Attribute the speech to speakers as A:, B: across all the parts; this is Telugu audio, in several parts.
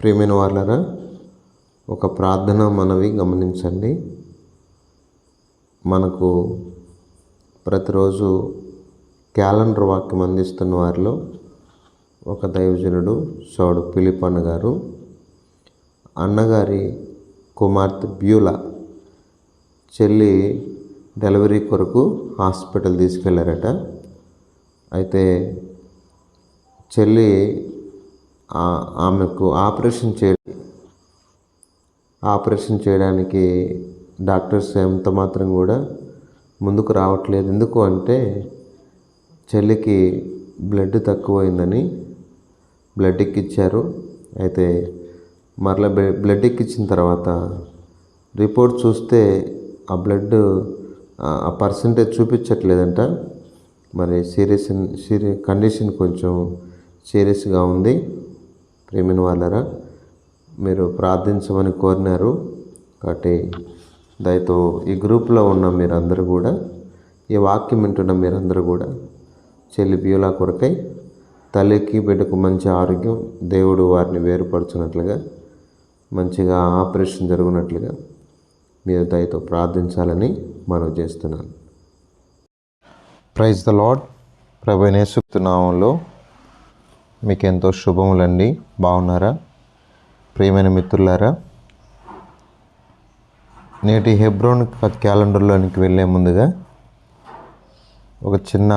A: ప్రేమైన వాళ్ళరా ఒక ప్రార్థన మనవి గమనించండి. మనకు ప్రతిరోజు క్యాలెండర్ వాక్యం అందిస్తున్న వారిలో ఒక దైవజనుడు సోడు పిలిపన్న గారు. అన్నగారి కుమార్తె బ్యూలా చెల్లి డెలివరీ కొరకు హాస్పిటల్ తీసుకెళ్ళారట అయితే చెల్లి ఆమెకు ఆపరేషన్ చే ఆపరేషన్ చేయడానికి డాక్టర్స్ ఎంత మాత్రం కూడా ముందుకు రావట్లేదు. ఎందుకు అంటే చెల్లికి బ్లడ్ తక్కువైందని బ్లడ్ ఎక్కిచ్చారు అయితే మరలా బ్లడ్ ఎక్కిచ్చిన తర్వాత రిపోర్ట్ చూస్తే ఆ బ్లడ్ ఆ పర్సంటేజ్ చూపించట్లేదంట. మరి సీరియస్ సీరియస్ కండిషన్ కొంచెం సీరియస్గా ఉంది. ప్రేమిన వాళ్ళరా మీరు ప్రార్థించమని కోరినారు. కాబట్టి దయతో ఈ గ్రూప్లో ఉన్న మీరందరూ కూడా ఈ వాక్యం వింటున్న మీరందరూ కూడా చెల్లి బియోలా కొరకై తల్లికి బిడ్డకు మంచి ఆరోగ్యం దేవుడు వారిని వేరుపరచున్నట్లుగా మంచిగా ఆపరేషన్ జరుగునట్లుగా మీరు దయతో ప్రార్థించాలని మనవి చేస్తున్నాను. ప్రైజ్ ద లాడ్ ప్రభనేసునామంలో మీకు ఎంతో శుభములండి. బాగున్నారా? ప్రియమైన మిత్రులారా నేటి హెబ్రోన్ క్యాలెండర్లోనికి వెళ్ళే ముందుగా ఒక చిన్న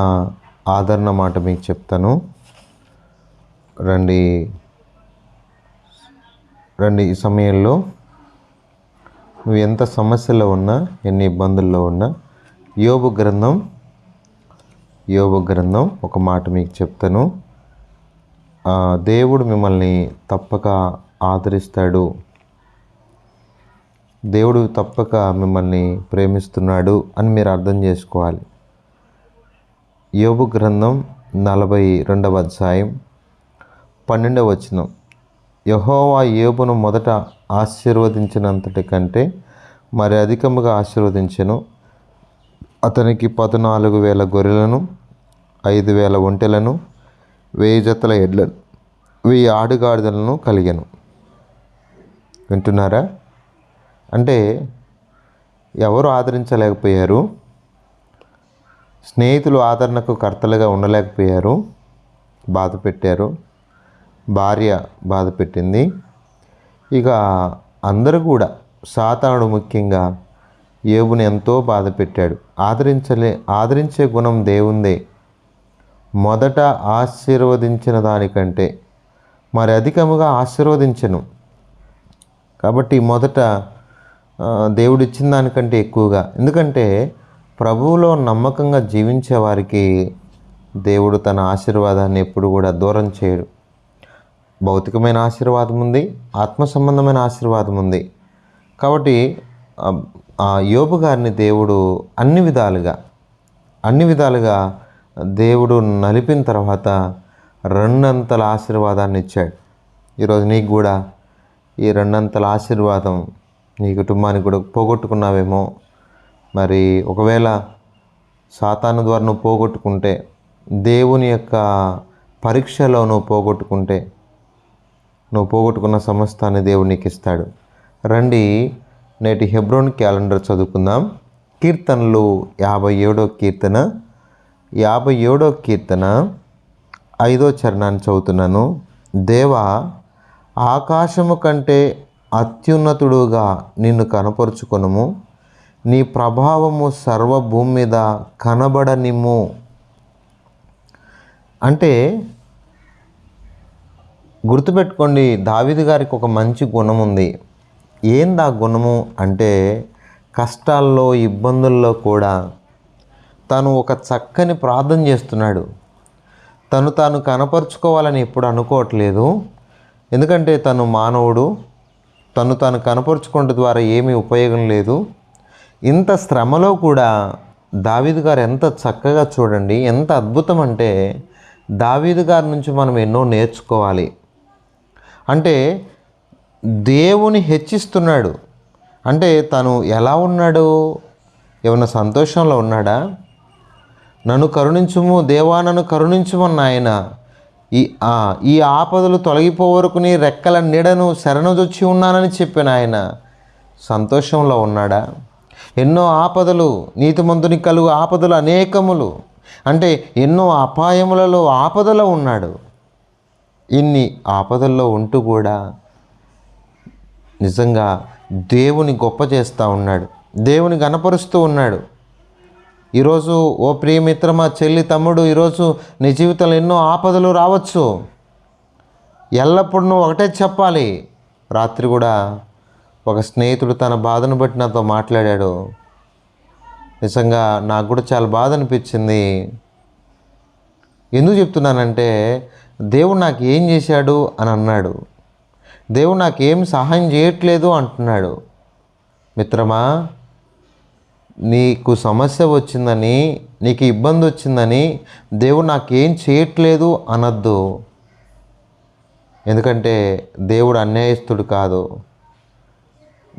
A: ఆదరణ మాట మీకు చెప్తాను. రండి రండి ఈ సమయంలో. నువ్వు ఎంత సమస్యలో ఉన్నా ఎన్ని ఇబ్బందుల్లో ఉన్నా యోగ గ్రంథం యోగ గ్రంథం ఒక మాట మీకు చెప్తాను. దేవుడు మిమ్మల్ని తప్పక ఆదరిస్తాడు. దేవుడు తప్పక మిమ్మల్ని ప్రేమిస్తున్నాడు అని మీరు అర్థం చేసుకోవాలి. యోబు గ్రంథం నలభై రెండవ అధ్యాయం పన్నెండవ వచనం. యహోవా యోబును మొదట ఆశీర్వదించినంతటి కంటే మరి అధికముగా ఆశీర్వదించెను. అతనికి పద్నాలుగు వేల గొర్రెలను ఐదు వేల ఒంటెలను వెయ్యి జతల ఎడ్లను వెయ్యి ఆడుగాడిదలను కలిగను. వింటున్నారా? అంటే ఎవరు ఆదరించలేకపోయారు? స్నేహితులు ఆదరణకు కర్తలుగా ఉండలేకపోయారు. బాధ పెట్టారు. భార్య బాధ పెట్టింది. ఇక అందరూ కూడా సాతానుడు ముఖ్యంగా ఏబుని ఎంతో బాధ పెట్టాడు. ఆదరించలే ఆదరించే గుణం దేవుందే. మొదట ఆశీర్వదించిన దానికంటే మరి అధికముగా ఆశీర్వదించను. కాబట్టి మొదట దేవుడిచ్చిన దానికంటే ఎక్కువగా. ఎందుకంటే ప్రభువులో నమ్మకంగా జీవించే వారికి దేవుడు తన ఆశీర్వాదాన్ని ఎప్పుడు కూడా దూరం చేయడు. భౌతికమైన ఆశీర్వాదం ఉంది ఆత్మ సంబంధమైన ఆశీర్వాదం ఉంది. కాబట్టి ఆ- ఆ యోబు గారిని దేవుడు అన్ని విధాలుగా అన్ని విధాలుగా దేవుడు నలిపిన తర్వాత రెండంతల ఆశీర్వాదాన్ని ఇచ్చాడు. ఈరోజు నీకు కూడా ఈ రెండంతల ఆశీర్వాదం నీ కుటుంబానికి కూడా పోగొట్టుకున్నావేమో. మరి ఒకవేళ సాతాను ద్వారా నువ్వు పోగొట్టుకుంటే దేవుని యొక్క పరీక్షలో నువ్వు పోగొట్టుకుంటే నువ్వు పోగొట్టుకున్న సమస్తాన్ని దేవుడు నీకు ఇస్తాడు. రండి నేటి హెబ్రోన్ క్యాలెండర్ చదువుకుందాం. కీర్తనలు యాభై ఏడో కీర్తన. యాభై ఏడో కీర్తన. ఐదో చరణాన్ని చదువుతున్నాను. దేవా ఆకాశము కంటే అత్యున్నతుడుగా నిన్ను కనపరుచుకొనుము. నీ ప్రభావము సర్వభూమి మీద కనబడనిమ్ము. అంటే గుర్తుపెట్టుకోండి దావిది గారికి ఒక మంచి గుణం ఉంది. ఏంది ఆ గుణము? అంటే కష్టాల్లో ఇబ్బందుల్లో కూడా తను ఒక చక్కని ప్రార్థన చేస్తున్నాడు. తను తాను కనపరుచుకోవాలని ఎప్పుడు అనుకోవట్లేదు. ఎందుకంటే తను మానవుడు. తను తాను కనపరుచుకోవడం ద్వారా ఏమీ ఉపయోగం లేదు. ఇంత శ్రమలో కూడా దావీదు గారు ఎంత చక్కగా చూడండి ఎంత అద్భుతం అంటే దావీదు గారి నుంచి మనం ఎన్నో నేర్చుకోవాలి. అంటే దేవుని హెచ్చిస్తున్నాడు. అంటే తను ఎలా ఉన్నాడు? ఏమైనా సంతోషంలో ఉన్నాడా? నన్ను కరుణించుము దేవా నన్ను కరుణించుమన్న ఆయన ఈ ఈ ఆపదలు తొలగిపో వరకు నీ రెక్కల నీడను శరణుదొచ్చి ఉన్నానని చెప్పిన ఆయన సంతోషంలో ఉన్నాడా? ఎన్నో ఆపదలు నీతిమంతుని కలుగు ఆపదలు అనేకములు. అంటే ఎన్నో అపాయములలో ఆపదలో ఉన్నాడు. ఇన్ని ఆపదల్లో ఉంటూ కూడా నిజంగా దేవుని గొప్ప చేస్తూ ఉన్నాడు. దేవుని గనపరుస్తూ ఉన్నాడు. ఈరోజు ఓ ప్రియమిత్రమా చెల్లి తమ్ముడు ఈరోజు నీ జీవితంలో ఎన్నో ఆపదలు రావచ్చు. ఎల్లప్పుడూ నువ్వు ఒకటే చెప్పాలి. రాత్రి కూడా ఒక స్నేహితుడు తన బాధను బట్టి నాతో మాట్లాడాడు. నిజంగా నాకు కూడా చాలా బాధ అనిపించింది. ఎందుకు చెప్తున్నానంటే దేవుడు నాకు ఏం చేశాడు అని అన్నాడు. దేవుడు నాకు ఏం సహాయం చేయట్లేదు అంటున్నాడు. మిత్రమా నీకు సమస్య వచ్చిందని నీకు ఇబ్బంది వచ్చిందని దేవుడు నాకేం చేయట్లేదు అనద్దు. ఎందుకంటే దేవుడు అన్యాయస్తుడు కాదు.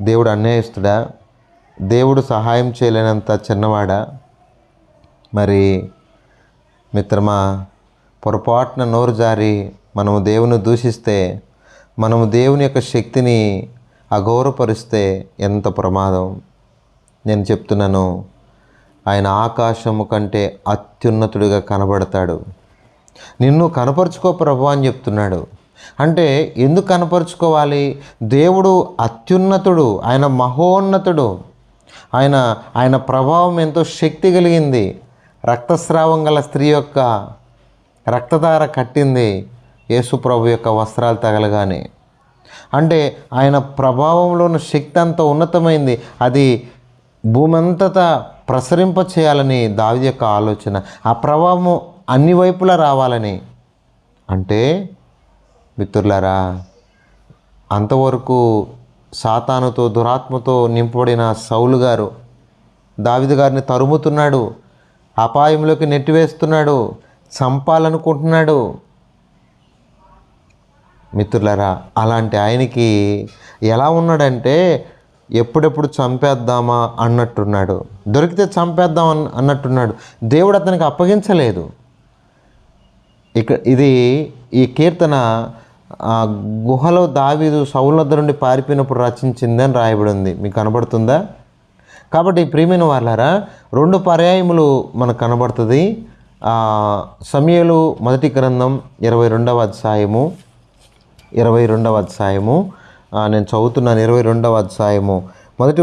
A: దేవుడు అన్యాయస్తుడా? దేవుడు సహాయం చేయలేనంత చిన్నవాడా? మరి మిత్రమా పొరపాటున నోరు జారి మనము దేవుని దూషిస్తే మనము దేవుని యొక్క శక్తిని అగౌరవపరిస్తే ఎంత ప్రమాదం. నేను చెప్తున్నాను ఆయన ఆకాశము కంటే అత్యున్నతుడిగా కనబడతాడు. నిన్ను కనపరుచుకో ప్రభు అని చెప్తున్నాడు. అంటే ఎందుకు కనపరుచుకోవాలి? దేవుడు అత్యున్నతుడు ఆయన మహోన్నతుడు. ఆయన ఆయన ప్రభావం ఎంతో శక్తి కలిగింది. రక్తస్రావం గల స్త్రీ యొక్క రక్తధార కట్టింది. యేసు ప్రభు యొక్క వస్త్రాలు తగలగానే. అంటే ఆయన ప్రభావంలో ఉన్న శక్తి అంత ఉన్నతమైంది. అది భూమంతత ప్రసరింప చేయాలని దావి యొక్క ఆలోచన ఆ ప్రభావం అన్ని వైపులా రావాలని. అంటే మిత్రులారా అంతవరకు సాతానుతో దురాత్మతో నింపబడిన సౌలు గారు దావిదు గారిని తరుముతున్నాడు అపాయంలోకి నెట్టివేస్తున్నాడు చంపాలనుకుంటున్నాడు. మిత్రులారా అలాంటి ఆయనకి ఎలా ఉన్నాడంటే ఎప్పుడెప్పుడు చంపేద్దామా అన్నట్టున్నాడు. దొరికితే చంపేద్దాం అన్నట్టున్నాడు. దేవుడు అతనికి అప్పగించలేదు. ఇక ఇది ఈ కీర్తన గుహలో దావీదు సౌల వద్ద నుండి పారిపోయినప్పుడు రచించిందని రాయబడి ఉంది మీకు కనబడుతుందా? కాబట్టి ప్రియమైన వాళ్ళారా రెండు పర్యాయములు మనకు కనబడుతుంది. సమయలు మొదటి గ్రంథం ఇరవై రెండవ అధ్యాయము ఇరవై రెండవ అధ్యాయము నేను చదువుతున్నాను ఇరవై రెండవ అధ్యాయము. మొదటి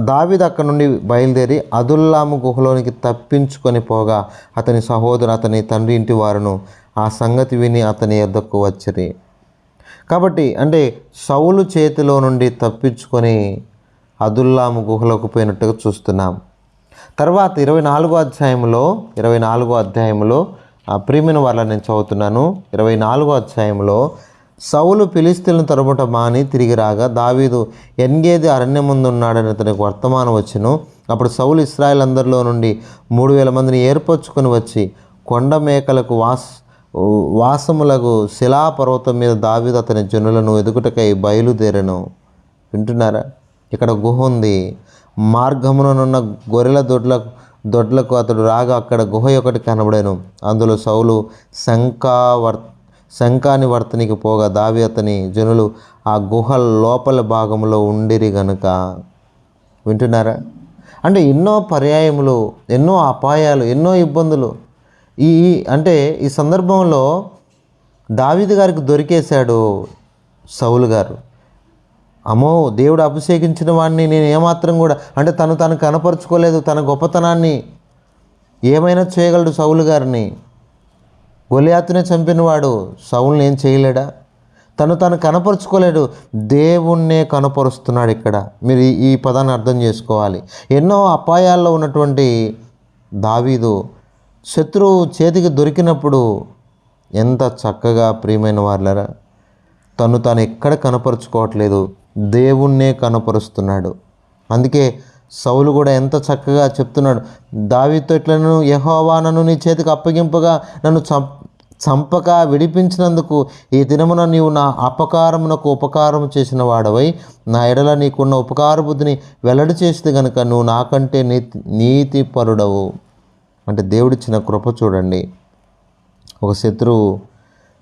A: దావీదు అక్కడ నుండి బయలుదేరి అదుల్లాము గుహలోనికి తప్పించుకొని పోగా అతని సహోదరు అతని తండ్రి ఇంటి వారును ఆ సంగతి విని అతని ఎద్దకు వచ్చిరి. కాబట్టి అంటే సౌలు చేతిలో నుండి తప్పించుకొని అదుల్లాము గుహలోకి పోయినట్టుగా చూస్తున్నాం. తర్వాత ఇరవై నాలుగో అధ్యాయంలో ఇరవై నాలుగో అధ్యాయంలో ఆ ప్రియమైన వాళ్ళ నేను చదువుతున్నాను. ఇరవై నాలుగో అధ్యాయంలో సౌలు పిలిస్తీలను తరుముట మాని తిరిగి రాగా దావీదు ఎన్గేది అరణ్యం ముందు ఉన్నాడని అతనికి వర్తమానం వచ్చును. అప్పుడు సౌలు ఇస్రాయల్ అందరిలో నుండి మూడు వేల మందిని ఏర్పరచుకొని వచ్చి కొండ మేకలకు వాస్ వాసములకు శిలాపర్వతం మీద దావీదు అతని జనులను ఎదుగుటకై బయలుదేరను. వింటున్నారా? ఇక్కడ గుహ ఉంది. మార్గముననున్న గొర్రెల దొడ్ల దొడ్లకు అతడు రాగా అక్కడ గుహ ఒకటి కనబడాను. అందులో సౌలు శంకావర్ శంఖాని వర్తనికి పోగా దావి అతని జనులు ఆ గుహ లోపల భాగంలో ఉండిరి గనుక. వింటున్నారా? అంటే ఎన్నో పర్యాయములు ఎన్నో అపాయాలు ఎన్నో ఇబ్బందులు. ఈ అంటే ఈ సందర్భంలో దావిది గారికి దొరికేశాడు సౌలు గారు. అమ్మో దేవుడు అభిషేకించిన వాడిని నేను ఏమాత్రం కూడా అంటే తను తను కనపరుచుకోలేదు తన గొప్పతనాన్ని. ఏమైనా చేయగలడు సౌలు గారిని? గొలియాతునే చంపినవాడు సౌల్ని ఏం చేయలేడా? తను తను కనపరుచుకోలేడు దేవుణ్ణే కనపరుస్తున్నాడు ఇక్కడ. మీరు ఈ- ఈ పదాన్ని అర్థం చేసుకోవాలి. ఎన్నో అపాయాల్లో ఉన్నటువంటి దావీదు శత్రువు చేతికి దొరికినప్పుడు ఎంత చక్కగా ప్రియమైన వాళ్ళరా తను తాను ఎక్కడ కనపరుచుకోవట్లేదు. దేవుణ్ణే కనపరుస్తున్నాడు. అందుకే సౌలు కూడా ఎంత చక్కగా చెప్తున్నాడు దావితో ఇట్లను యహోవా నన్ను నీ చేతికి అప్పగింపగా నన్ను చం చంపక విడిపించినందుకు ఈ దినమున నీవు నా అపకారమునకు ఉపకారం చేసిన వాడవై నా ఎడల నీకున్న ఉపకార బుద్ధిని వెల్లడి చేసింది గనుక నువ్వు నాకంటే నీతి పరుడవు అంటే దేవుడిచ్చిన కృప చూడండి. ఒక శత్రువు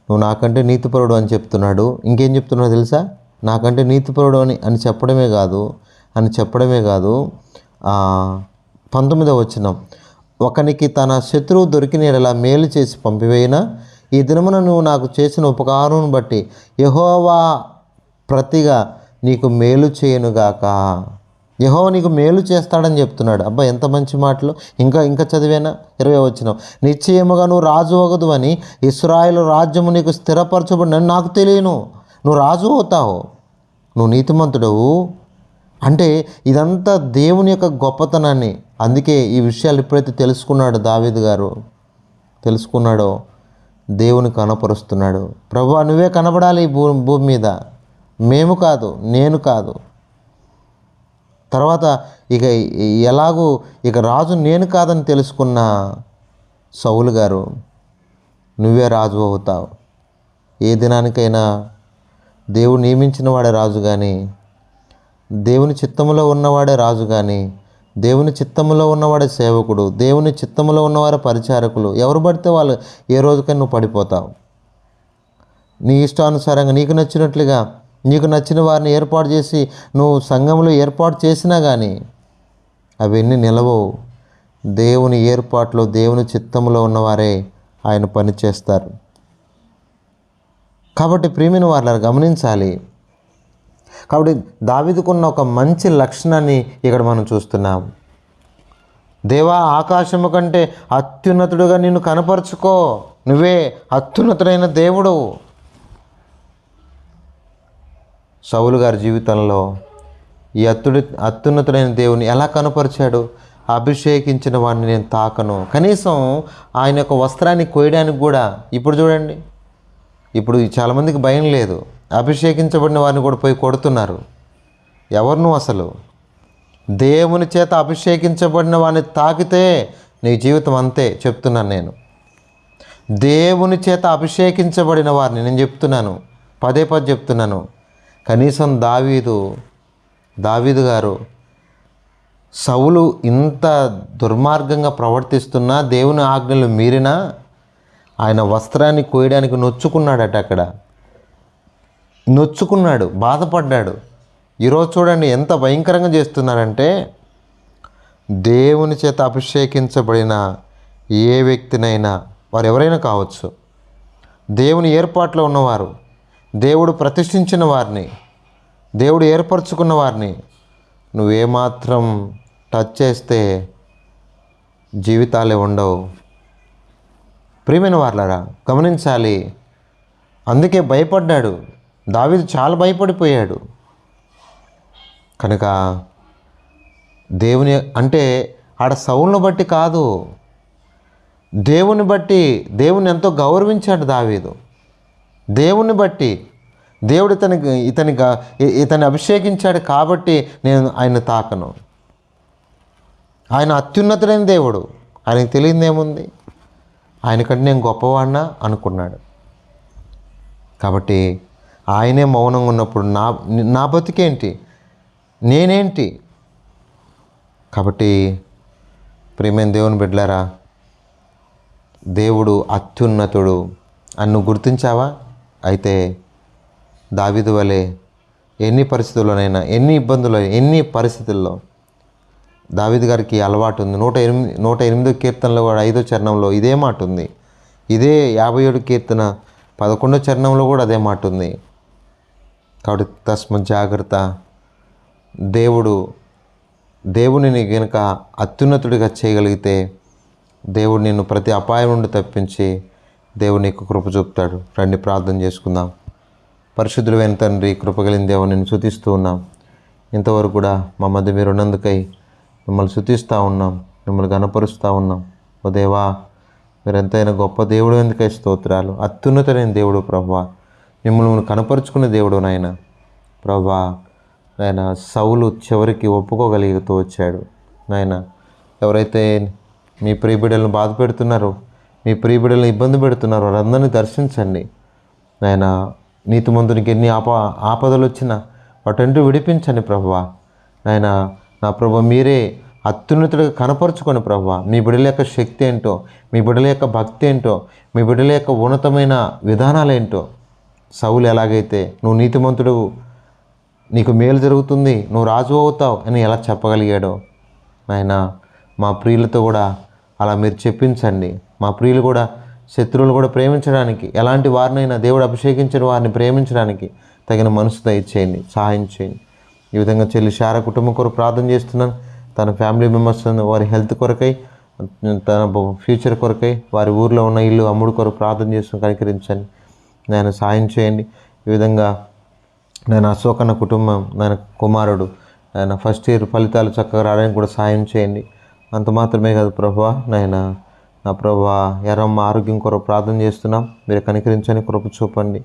A: నువ్వు నాకంటే నీతిపరుడు అని చెప్తున్నాడు. ఇంకేం చెప్తున్నాడు తెలుసా? నాకంటే నీతిపరుడు అని అని చెప్పడమే కాదు. అని చెప్పడమే కాదు పంతొమ్మిదవ వచనం. ఒకనికి తన శత్రువు దొరికిన ఎలా మేలు చేసి పంపివేయినా ఈ దినమున నువ్వు నాకు చేసిన ఉపకారం బట్టి యహోవా ప్రతిగా నీకు మేలు చేయనుగాక యహో నీకు మేలు చేస్తాడని చెప్తున్నాడు. అబ్బా ఎంత మంచి మాటలు. ఇంకా ఇంకా చదివేనా? ఇరవై వచ్చిన నిశ్చయముగా నువ్వు రాజు అగదు అని ఇస్రాయేల్ రాజ్యము నీకు స్థిరపరచబడినని నాకు తెలియను. నువ్వు రాజు అవుతావు. నువ్వు నీతిమంతుడవు. అంటే ఇదంతా దేవుని యొక్క గొప్పతనాన్ని. అందుకే ఈ విషయాలు ఎప్పుడైతే తెలుసుకున్నాడు దావీదు గారు తెలుసుకున్నాడో దేవుని కనపరుస్తున్నాడు. ప్రభు నువ్వే కనబడాలి ఈ భూ భూమి మీద. మేము కాదు నేను కాదు. తర్వాత ఇక ఎలాగూ ఇక రాజు నేను కాదని తెలుసుకున్న సౌలు గారు నువ్వే రాజు అవుతావు. ఏ దినానికైనా దేవుడు నియమించిన వాడే రాజు కానీ దేవుని చిత్తములో ఉన్నవాడే రాజు కానీ దేవుని చిత్తములో ఉన్నవాడే సేవకుడు దేవుని చిత్తములో ఉన్నవారే పరిచారకులు ఎవరు పడితే వాళ్ళు ఏ రోజుకైనా నువ్వు పడిపోతావు. నీ ఇష్టానుసారంగా నీకు నచ్చినట్లుగా నీకు నచ్చిన వారిని ఏర్పాటు చేసి నువ్వు సంఘంలో ఏర్పాటు చేసినా కానీ అవన్నీ నిలవవు. దేవుని ఏర్పాట్లో దేవుని చిత్తంలో ఉన్నవారే ఆయన పని చేస్తారు కాబట్టి ప్రేమిని వాళ్ళని గమనించాలి కాబట్టి దావిదుకున్న ఒక మంచి లక్షణాన్ని ఇక్కడ మనం చూస్తున్నాం. దేవా ఆకాశము కంటే అత్యున్నతుడుగా నిన్ను కనపరుచుకో. నువ్వే అత్యున్నతుడైన దేవుడు. సౌలు గారి జీవితంలో ఈ అత్తుడి అత్యున్నతుడైన దేవుని ఎలా కనపరిచాడు? అభిషేకించిన వాడిని నేను తాకను. కనీసం ఆయన యొక్క వస్త్రాన్ని కోయడానికి కూడా. ఇప్పుడు చూడండి. ఇప్పుడు చాలామందికి భయం లేదు. అభిషేకించబడిన వారిని కూడా పోయి కొడుతున్నారు. ఎవరు అసలు? దేవుని చేత అభిషేకించబడిన వాడిని తాకితే నీ జీవితం అంతే చెప్తున్నాను నేను. దేవుని చేత అభిషేకించబడిన వారిని నేను చెప్తున్నాను. పదే పదే చెప్తున్నాను. కనీసం దావీదు దావీదు గారు సౌలు ఇంత దుర్మార్గంగా ప్రవర్తిస్తున్నా దేవుని ఆజ్ఞలు మీరినా ఆయన వస్త్రాన్ని కోయడానికి నొచ్చుకున్నాడట అక్కడ. నొచ్చుకున్నాడు బాధపడ్డాడు. ఈరోజు చూడండి ఎంత భయంకరంగా చేస్తున్నారంటే దేవుని చేత అభిషేకించబడిన ఏ వ్యక్తినైనా వారు ఎవరైనా కావచ్చు దేవుని ఏర్పాట్లో ఉన్నవారు దేవుడు ప్రతిష్ఠించిన వారిని దేవుడు ఏర్పరచుకున్న వారిని నువ్వేమాత్రం టచ్ చేస్తే జీవితాలే ఉండవు. ప్రియమైన వాళ్ళరా గమనించాలి. అందుకే భయపడ్డాడు. దావీదు చాలా భయపడిపోయాడు. కనుక దేవుని అంటే ఆడ సౌలను బట్టి కాదు. దేవుని బట్టి దేవుని ఎంతో గౌరవించాడు దావీదు. దేవుని బట్టి దేవుడు ఇతనికి ఇతని ఇతని ఇతన్ని అభిషేకించాడు కాబట్టి నేను ఆయన తాకను. ఆయన అత్యున్నతుడైన దేవుడు. ఆయనకు తెలియదేముంది ఏముంది ఆయనకంటే నేను గొప్పవాడినా అనుకున్నాడు. కాబట్టి ఆయనే మౌనంగా ఉన్నప్పుడు నా నా బతికేంటి? నేనేంటి? కాబట్టి ప్రేమైన దేవుని బిడ్డలారా దేవుడు అత్యున్నతుడు అన్ను గుర్తించావా? అయితే దావిదు వలె ఎన్ని పరిస్థితుల్లోనైనా ఎన్ని ఇబ్బందులు ఎన్ని పరిస్థితుల్లో దావిద్ గారికి అలవాటు ఉంది. నూట ఎనిమిది నూట ఎనిమిదో కీర్తనలో కూడా ఐదో చరణంలో ఇదే మాట ఉంది. ఇదే యాభై ఏడు కీర్తన పదకొండో చరణంలో కూడా అదే మాట ఉంది. కాబట్టి తస్మ జాగ్రత్త. దేవుడు దేవునిని కనుక అత్యున్నతుడిగా చేయగలిగితే దేవుడు నిన్ను ప్రతి అపాయం నుండి తప్పించి దేవుడు నీకు కృప చూపుతాడు. రండి ప్రార్థన చేసుకుందాం. పరిశుద్ధులైన తండ్రి కృపగలిగిన దేవుని నేను ఉన్నాం. ఇంతవరకు కూడా మా మధ్య మీరు ఉన్నందుకై మిమ్మల్ని శుతిస్తూ ఉన్నాం మిమ్మల్ని గనపరుస్తూ ఉన్నాం. ఓ దేవా మీరు ఎంతైనా గొప్ప దేవుడు ఎందుకై స్తోత్రాలు? అత్యున్నతమైన దేవుడు ప్రభా మిమ్మల్ని కనపరుచుకునే దేవుడు నాయన. ప్రభా నాయన సౌలు చివరికి ఒప్పుకోగలుగుతూ వచ్చాడు. నాయన ఎవరైతే మీ ప్రియబిడ్డలను బాధ పెడుతున్నారో మీ ప్రియబిడ్డలను ఇబ్బంది పెడుతున్నారో వారందరినీ దర్శించండి. నాయన నీతిమంతునికి ఎన్ని ఆప ఆపదలు వచ్చినా వాటంటూ విడిపించండి ప్రభువా నాయన నా ప్రభు మీరే అత్యున్నతుడిగా కనపరుచుకొని ప్రభు మీ బిడ్డల యొక్క శక్తి ఏంటో మీ బిడ్డల యొక్క భక్తి ఏంటో మీ బిడ్డల యొక్క ఉన్నతమైన విధానాలు ఏంటో సౌలు ఎలాగైతే నువ్వు నీతిమంతుడు నీకు మేలు జరుగుతుంది నువ్వు రాజు అవుతావు అని ఎలా చెప్పగలిగాడో ఆయన మా ప్రియులతో కూడా అలా మీరు చెప్పించండి. మా ప్రియులు కూడా శత్రువులు కూడా ప్రేమించడానికి ఎలాంటి వారినైనా దేవుడు అభిషేకించిన వారిని ప్రేమించడానికి తగిన మనసు దయచేయండి సహాయం చేయండి. ఈ విధంగా చెల్లి శార కుటుంబం కొరకు ప్రార్థన చేస్తున్నాను. తన ఫ్యామిలీ మెంబర్స్ వారి హెల్త్ కొరకై తన ఫ్యూచర్ కొరకై వారి ఊర్లో ఉన్న ఇల్లు అమ్ముడు కొరకు ప్రార్థన చేస్తూ కనికరించండి. నేను సాయం చేయండి. ఈ విధంగా నేను అశోకన్న కుటుంబం నేను కుమారుడు ఆయన ఫస్ట్ ఇయర్ ఫలితాలు చక్కగా రావడానికి కూడా సాయం చేయండి. అంత మాత్రమే కాదు ప్రభా నాయన నా ప్రభా ఎర్రమ్మ ఆరోగ్యం కొరకు ప్రార్థన చేస్తున్నాం. మీరు కనికరించని కృప చూపండి.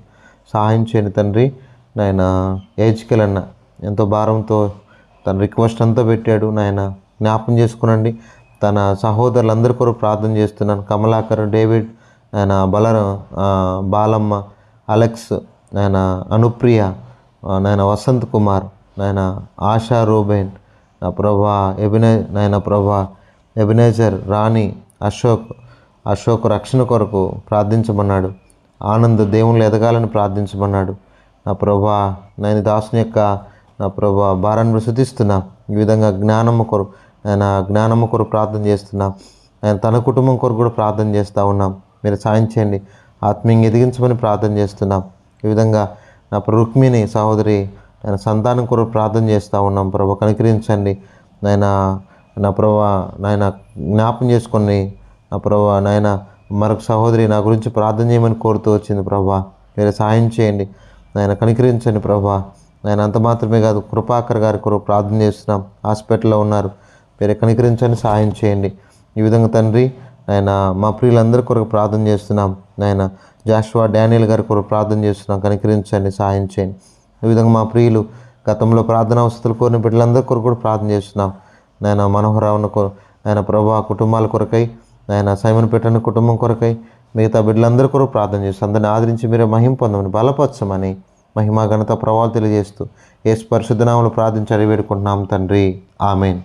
A: సహాయం చేయండి తండ్రి. నాయన ఏజ్కెల్ ఎంతో భారంతో తన రిక్వెస్ట్ అంతా పెట్టాడు నాయన. జ్ఞాపం చేసుకునండి. తన సహోదరులందరి కొరకు ప్రార్థన చేస్తున్నాను. కమలాకర్ డేవిడ్ ఆయన బలరం బాలమ్మ అలెక్స్ ఆయన అనుప్రియ నాయన వసంత్ కుమార్ నాయన ఆశా రూబెన్ నా ప్రభా ఎబినే నాయన ప్రభా ఎబినేజర్ రాణి అశోక్ అశోక్ రక్షణ కొరకు ప్రార్థించమన్నాడు. ఆనంద్ దేవుళ్ళు ఎదగాలని ప్రార్థించమన్నాడు. నా ప్రభా నేను దాసుని యొక్క నా ప్రభా భారాన్ని శుతిస్తున్నా ఈ విధంగా జ్ఞానమ్మ కొరకు ఆయన జ్ఞానమ్మ కొరకు ప్రార్థన చేస్తున్నా. ఆయన తన కుటుంబం కొరకు కూడా ప్రార్థన చేస్తూ ఉన్నాం. మీరు సాయం చేయండి. ఆత్మీయంగా ఎదిగించమని ప్రార్థన చేస్తున్నాం. ఈ విధంగా నా రుక్మిణి సహోదరి ఆయన సంతానం కొరకు ప్రార్థన చేస్తూ ఉన్నాం. ప్రభు కనికరించండి. నాయన నా ప్రభా నాయన జ్ఞాపం చేసుకొని నా ప్రభా నాయన మరొక సహోదరి నా గురించి ప్రార్థన చేయమని కోరుతూ వచ్చింది ప్రభా. మీరు సాయం చేయండి. నాయన కనికరించండి ప్రభా. ఆయన అంత మాత్రమే కాదు కృపాకర్ గారి కొరకు ప్రార్థన చేస్తున్నాం. హాస్పిటల్లో ఉన్నారు. మీరు కనికరించండి సహాయం చేయండి. ఈ విధంగా తండ్రి ఆయన మా ప్రియులందరి కొరకు ప్రార్థన చేస్తున్నాం. నాయన జాషువా డానియల్ గారి కొరకు ప్రార్థన చేస్తున్నాం. కనికరించండి సహాయం చేయండి. ఈ విధంగా మా ప్రియులు గతంలో ప్రార్థన అవసరాలు కోరిన బిడ్డలందరి కొరకు కూడా ప్రార్థన చేస్తున్నాం. నాయన మనోహరావున కొ ఆయన ప్రభా కుటుంబాల కొరకై ఆయన సైమన్ పెట్టని కుటుంబం కొరకై మిగతా బిడ్డలందరి కొరకు ప్రార్థన చేస్తాం అందరిని ఆదరించి మీరే మహిం పొందమని బలపరచమని మహిమా ఘనత ప్రభావాలు తెలియజేస్తూ ఏ పరిశుద్ధనామలు ప్రార్థించి అడిగి వేడుకుంటున్నాం తండ్రి. ఆమెన్.